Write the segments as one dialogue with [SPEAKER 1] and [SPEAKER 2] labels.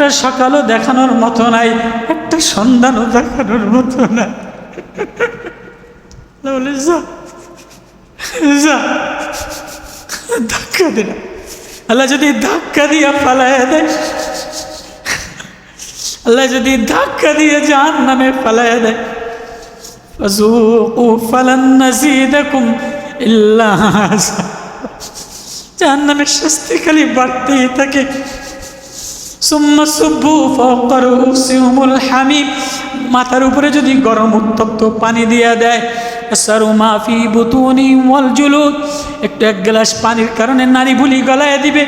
[SPEAKER 1] একটা সকালও দেখানোর মতো নাই, একটা সন্ধানও দেখানোর মতো নাই। বলে, যা যা, ধাক্কা দিলাম আল্লাহ যদি ধাক্কা দিয়া পালাইয়া দেয়, আল্লাহ যদি ধাক্কা দিয়ে যান নামে পালাইয়া দেয় জাহান নামের শাস্তি খালি বাড়তেই থাকে। মাথার উপরে যদি গরম উত্তপ্ত পানি দিয়া দেয় সারুমাফি বুতুনি একটু এক গ্লাস পানির কারণে নারী ভুলি গলায় দিবে।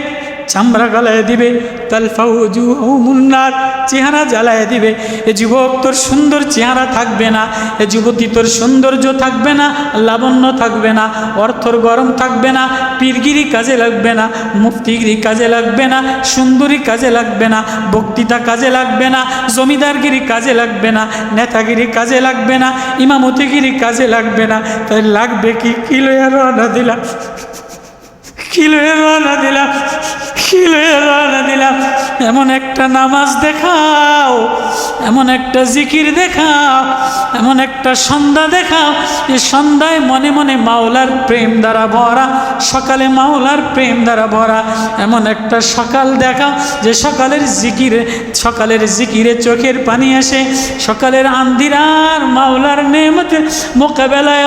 [SPEAKER 1] চামড়া গলায় দিবে তালফাউজু মুন্নার চেহারা জ্বালায় দিবে। এ যুবক, তোর সুন্দর চেহারা থাকবে না। এ যুবতী, তোর সৌন্দর্য থাকবে না, লাবণ্য থাকবে না, অর্থর গরম থাকবে না, পীরগিরি কাজে লাগবে না, মুফতিগিরি কাজে লাগবে না, সুন্দরী কাজে লাগবে না, বক্তৃতা কাজে লাগবে না, জমিদারগিরি কাজে লাগবে না, নেতাগিরি কাজে লাগবে না, ইমামতিগিরি কাজে লাগবে না। তাই লাগবে কি? কিলো রওনা দিলাম কিলো রওনা দিলাম কিলো রওনা দিলাম এমন একটা নামাজ দেখাও। এমন একটা জিকির দেখাও এমন একটা সন্ধ্যা দেখাও যে সন্ধ্যায় মনে মনে মাওলার প্রেম দ্বারা ভরা, সকালে মাওলার প্রেম দ্বারা ভরা, এমন একটা সকাল দেখাও যে সকালের জিকিরে সকালের জিকিরে চোখের পানি আসে, সকালের আন্দিরার মাওলার নেমতে মোকাবেলায়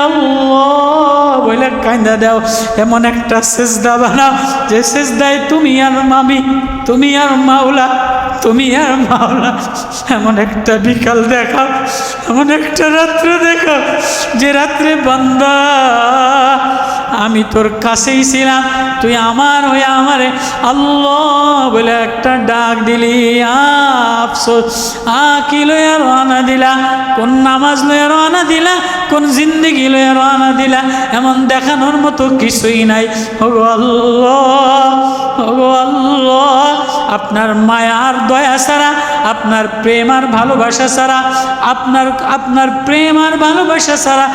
[SPEAKER 1] বলে কান্দা দাও, এমন একটা সেজদা বানাও যে সেজদায় তুমি আর মামি তুমি আর মাওলা তুমি আর মাওলা, এমন একটা বিকাল দেখাও, এমন একটা রাত্রে দেখাও, যে রাত্রে বান্দা, আমি তোর কাছেই ছিলাম, তুই আমার হয়ে আমারে আল্লাহ বলে একটা ডাক দিলি, আফসোস আ কি লইয়া রওনা দিলা, কোন নামাজ লইয়া রওনা দিলা, কোন জিন্দিগি লইয়া রওনা দিলা, এমন দেখানোর মতো কিছুই নাই। ওগো আল্লাহ ওগো আল্লাহ আপনার মায়ার দয়া ছাড়া, আপনার প্রেম আর ভালোবাসা ছাড়া, আপনার আপনার প্রেম আর ভালোবাসা ছাড়া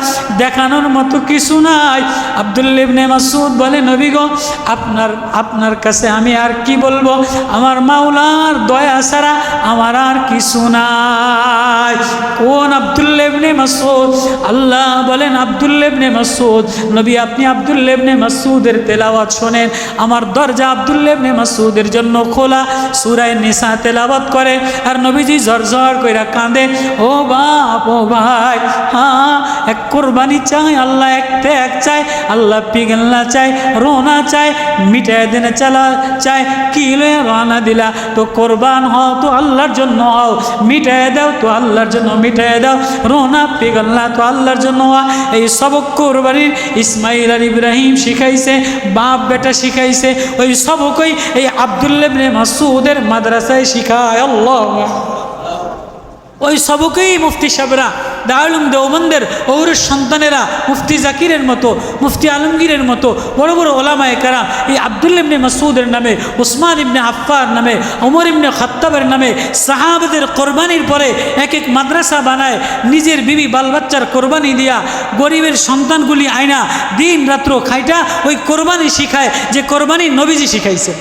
[SPEAKER 1] দেখানোর মতো কিছু নাই। আবদুল্লিবনে মাসুদ বলে, নবী গো, আপনার আপনার কাছে আমি আর কি বলব? আমার মাওলার দয়া ছাড়া আমার আর কিছু নাই। কোন আবদুল্লেবনে মাসুদ আল্লাহ বলেন আবদুল্লেবনে মাসুদ নবী আপনি আবদুল্লেবনে মাসুদের তেলাওয়াত শোনেন। আমার দরজা আবদুল্লেবনে মাসুদের জন্য খোলা সুরায় নিশা তেলাওয়াত করে আর নবীজি ঝরঝর কইরা কাঁদে, ও বাপ, ও ভাই হ্যাঁ এক কোরবানি চাই, আল্লাহ এক ত্যাগ চাই, আল্লাহ পিগেলনা চাই, রোনা চাই মিটাই দিনে চালা চাই কি লয়ে রানা দিলা, তো কোরবান হও, তো আল্লাহর জন্য হও মিটাই দাও, তো আল্লাহর জন্য মিটাই দাও, রোনা পিগলনা তো আল্লাহর জন্য হওয়া। এই সবক কোরবানির ইসমাইল আর ইব্রাহিম শিখাইছে, বাপ বেটা শিখাইছে, ওই সবকই এই আবদুল্লেবনে মাসুদের মাদ্রাসায় শিখায় আল্লাহ। ওই সবকেই মুফতি সাহেবরা দারুলুম দেওবন্দের ওর সন্তানেরা, মুফতি জাকিরের মতো, মুফতি আলমগীরের মতো, বড় বড় ওলামায় কারা এই আবদুল ইবনে মাসুদের নামে, উসমান ইবনে আফফার নামে, ওমর ইবনে খত্তাবের নামে, সাহাবাদের কোরবানির পরে এক এক মাদ্রাসা বানায়, নিজের বিবি বাল বাচ্চার কোরবানি দিয়া, গরিবের সন্তানগুলি আয়না দিন রাত্র খাইটা, ওই কোরবানি শিখায়, যে কোরবানি নবীজি শিখাইছে।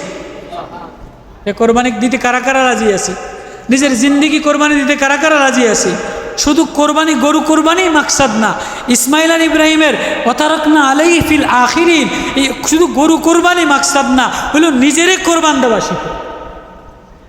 [SPEAKER 1] এ কোরবানি দিতে কারা কারা রাজি আছে? নিজের জিন্দিগি কোরবানি দিতে কারা কারা রাজি আছে? শুধু কোরবানি গরু কোরবানি মাকসাদ না। ইসমাইল আল ইব্রাহিমের অতারক না আলাই ফিল আখিরিন শুধু গরু কোরবানি মাকসাদ না, হলো নিজেরে কোরবান দেওয়া শিখো।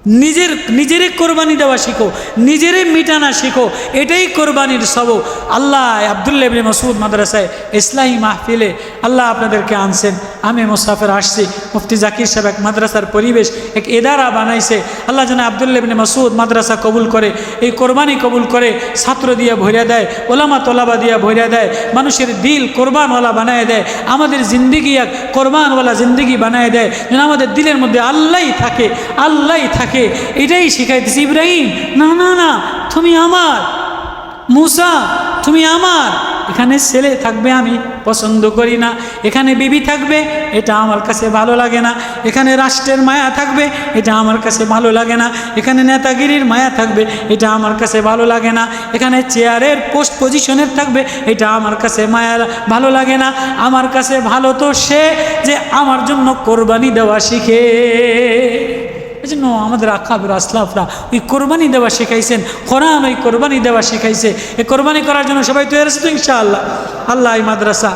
[SPEAKER 1] নিজের, নিজেরে কোরবানি দেওয়া শিখো, নিজেরে মিটানা শিখো, এটাই কোরবানির সব আল্লাহ আবদুল্লাহ মসুদ মাদ্রাসায় ইসলাহী মাহফিলে আল্লাহ আপনাদেরকে আনছেন। আমি মুসাফের আসছি। মুফতি জাকির সাহেব এক মাদ্রাসার পরিবেশ, এক এদারা বানাইছে। আল্লাহ যেন আবদুল্লাহ ইবনে মসুদ মাদ্রাসা কবুল করে, এই কোরবানি কবুল করে, ছাত্র দিয়ে ভরিয়া দেয়, ওলামা তোলাবা দিয়া ভরিয়া দেয়, মানুষের দিল কোরবানওয়ালা বানায় দেয়, আমাদের জিন্দিগি এক কোরবানওয়ালা জিন্দিগি বানায় দেয়। যেন আমাদের দিলের মধ্যে আল্লাহ থাকে আল্লাহ থাকে। এটাই শিখাইতেছি, ইব্রাহিম, না না না, তুমি আমার, মুসা, তুমি আমার, এখানে ছেলে থাকবে আমি পছন্দ করি না, এখানে বিবি থাকবে এটা আমার কাছে ভালো লাগে না, এখানে রাষ্ট্রের মায়া থাকবে এটা আমার কাছে ভালো লাগে না, এখানে নেতাগিরির মায়া থাকবে এটা আমার কাছে ভালো লাগে না, এখানে চেয়ারের পোস্ট পজিশনের থাকবে এটা আমার কাছে মায়া ভালো লাগে না, আমার কাছে ভালো তো সে যে আমার জন্য কোরবানি দেওয়া শিখে। জন্য আমাদের আকাবের আসলাফরা ওই কোরবানি দেওয়া শেখাইছেন, কোরআন ওই কোরবানি দেওয়া শেখাইছে। এই কোরবানি করার জন্য সবাই তৈরি আছে তো ইনশাআল্লাহ। আল্লাহ এই মাদ্রাসা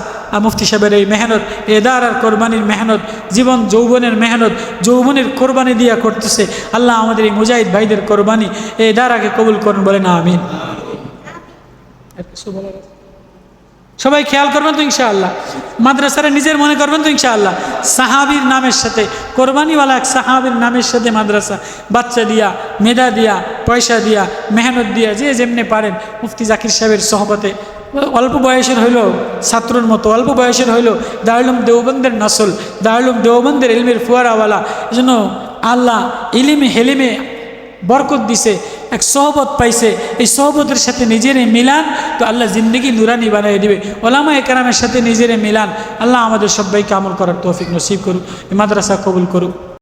[SPEAKER 1] মুফতি সাহেবের এই মেহনত এদার আর কোরবানির মেহনত, জীবন যৌবনের মেহনত, যৌবনের কোরবানি দিয়া করতেছে। আল্লাহ আমাদের এই মুজাহিদ ভাইদের কোরবানি এদারাকে কবুল করুন বলে না আমিন। আর কিছু বলার আছে? সবাই খেয়াল করবেন তো ইনশাআল্লাহ। মাদ্রাসারে নিজের মনে করবেন তো ইনশাআল্লাহ। সাহাবির নামের সাথে, কোরবানিওয়ালা এক সাহাবির নামের সাথে মাদ্রাসা, বাচ্চা দিয়া, মেধা দিয়া, পয়সা দিয়া, মেহনত দিয়া, যে যেমনি পারেন, মুফতি জাকির সাহেবের সহবতে অল্প বয়সের হইল ছাত্রর মতো অল্প বয়সের হইল দারুলুম দেওবন্দের নসল দারুলুম দেওবন্দের ইলমের ফুয়ারাওয়ালা, এজন্য আল্লাহ ইলিমে হেলিমে বরকত দিছে এক সহবত পাইছে। এই সহবতের সাথে নিজেরে মিলান, তো আল্লাহ জিন্দগি নুরানি বানিয়ে দিবে। ওলামা একরামের সাথে নিজেরে মিলান। আল্লাহ আমাদের সবাইকে আমল করার তৌফিক নসিব করুক মাদ্রাসা কবুল করুক।